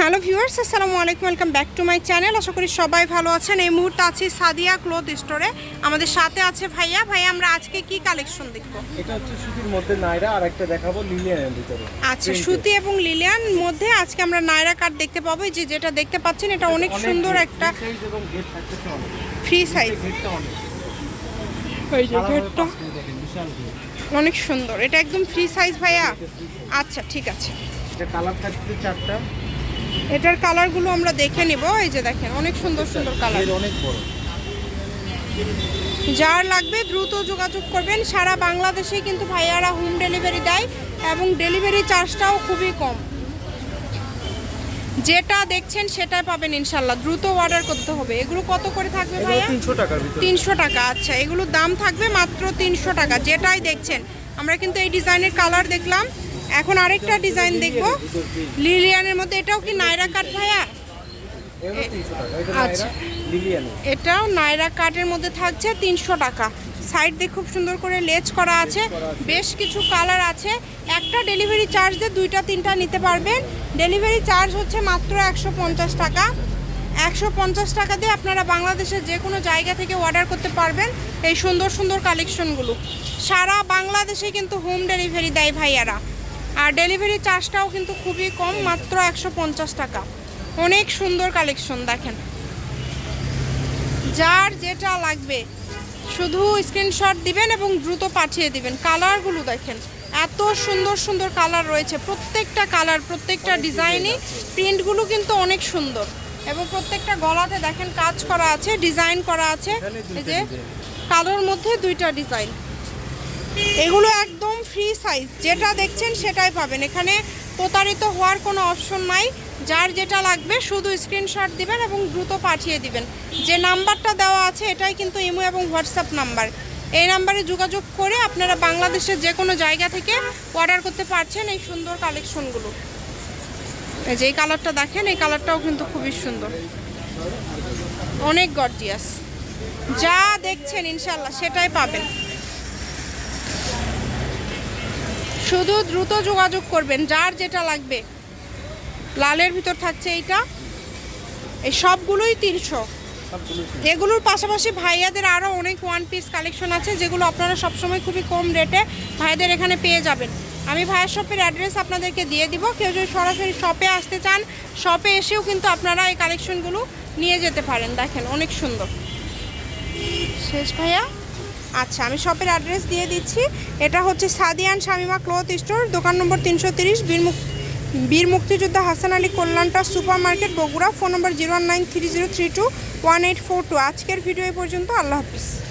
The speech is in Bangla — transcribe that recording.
হ্যালো ভিউয়ার্স আসসালামু আলাইকুম welcome back to my channel. আশা করি সবাই ভালো আছেন। এই মুহূর্তে আছি সাদিয়া ক্লোথ স্টোরে। আমাদের সাথে আছে ভাইয়া। ভাইয়া আমরা আজকে কি কালেকশন দেখব? এটা হচ্ছে সুতির মধ্যে নাইরা আর একটা দেখাবো লিলিয়ানের ভিতরে। আচ্ছা সুতি এবং লিলিয়ান মধ্যে আজকে আমরা নায়রা কাট দেখতে পাবো। এই যে যেটা দেখতে পাচ্ছেন এটা অনেক সুন্দর একটা ফ্রি সাইজ অনেক। যে ঘেরটা অনেক। সুন্দর। এটা একদম ফ্রি সাইজ ভাইয়া। আচ্ছা ঠিক আছে। এটা কালার থাকছে চারটা। এটার কালারগুলো আমরা দেখে নিব। এই যে দেখেন অনেক সুন্দর সুন্দর কালার। অনেক বড়। যার লাগবে দ্রুত যোগাযোগ করবেন। সারা বাংলাদেশে কিন্তু ভাইয়ারা হোম ডেলিভারি দেয় এবং ডেলিভারি চার্জটাও খুবই কম। যেটা দেখছেন সেটাই পাবেন ইনশাল্লাহ। দ্রুত অর্ডার করতে হবে। এগুলো কত করে থাকবে ভাইয়া? তিনশো ভিতরে। তিনশো টাকা আচ্ছা। এগুলোর দাম থাকবে মাত্র তিনশো টাকা। যেটাই দেখছেন আমরা কিন্তু এই ডিজাইনের কালার দেখলাম। এখন আরেকটা ডিজাইন দেখব। লিলিয়ানের মধ্যে এটাও কি নাইরা কাট ভাইয়া? আচ্ছা। এটাও নাইরা কাটের মধ্যে থাকছে তিনশো টাকা। সাইড দিয়ে খুব সুন্দর করে লেজ করা আছে বেশ কিছু কালার আছে। একটা ডেলিভারি চার্জ দিয়ে দুইটা তিনটা নিতে পারবেন। ডেলিভারি চার্জ হচ্ছে মাত্র একশো পঞ্চাশ টাকা। একশো পঞ্চাশ টাকা দিয়ে আপনারা বাংলাদেশের যে কোনো জায়গা থেকে অর্ডার করতে পারবেন এই সুন্দর সুন্দর কালেকশনগুলো সারা বাংলাদেশে কিন্তু হোম ডেলিভারি দেয় ভাইয়ারা। আর ডেলিভারি চার্জটাও কিন্তু খুবই কম মাত্র একশো পঞ্চাশ টাকা। অনেক সুন্দর কালেকশন দেখেন। যার যেটা লাগবে শুধু স্ক্রিনশট দিবেন এবং দ্রুত পাঠিয়ে দিবেন। কালারগুলো দেখেন এত সুন্দর সুন্দর কালার রয়েছে। প্রত্যেকটা কালার প্রত্যেকটা ডিজাইনই প্রিন্টগুলো কিন্তু অনেক সুন্দর। এবং প্রত্যেকটা গলাতে দেখেন কাজ করা আছে ডিজাইন করা আছে। এই যে কালোর মধ্যে দুইটা ডিজাইন এগুলো একদম ফ্রি সাইজ যেটা দেখছেন সেটাই পাবেন। এখানে প্রতারিত হওয়ার কোনো অপশন নাই। যার যেটা লাগবে শুধু স্ক্রিনশট দিবেন এবং দ্রুত পাঠিয়ে দিবেন। যে নাম্বারটা দেওয়া আছে, এটাই কিন্তু ইমো এবং হোয়াটসঅ্যাপ নাম্বার। এই নাম্বারে যোগাযোগ করে আপনারা বাংলাদেশের যে কোনো জায়গা থেকে অর্ডার করতে পারছেন এই সুন্দর কালেকশনগুলো যে এই কালারটা দেখেন, এই কালারটাও কিন্তু খুবই সুন্দর। অনেক গর্জিয়াস যা দেখছেন ইনশাল্লাহ সেটাই পাবেন। শুধু দ্রুত যোগাযোগ করবেন যার যেটা লাগবে। লালের ভিতর থাকছে এইটা। এই সবগুলোই তিনশো। এগুলোর পাশাপাশি ভাইয়াদের আরও অনেক ওয়ান পিস কালেকশন আছে যেগুলো আপনারা সবসময় খুবই কম রেটে ভাইয়াদের এখানে পেয়ে যাবেন। আমি ভাইয়ের শপের অ্যাড্রেস আপনাদেরকে দিয়ে দিব। কেউ যদি সরাসরি শপে আসতে চান শপে এসেও কিন্তু আপনারা এই কালেকশনগুলো নিয়ে যেতে পারেন। দেখেন অনেক সুন্দর। শেষ ভাইয়া। আচ্ছা আমি শপের অ্যাড্রেস দিয়ে দিচ্ছি। এটা হচ্ছে সাদিয়ান শামিমা ক্লথ স্টোর দোকান নম্বর তিনশো তিরিশ বীরমুখ বীর মুক্তিযোদ্ধা Hasan Ali কল্যাণটা super market Bogura phone number zero one nine three zero three two one eight four two আজকের ভিডিও পর্যন্ত, আল্লাহ হাফিজ।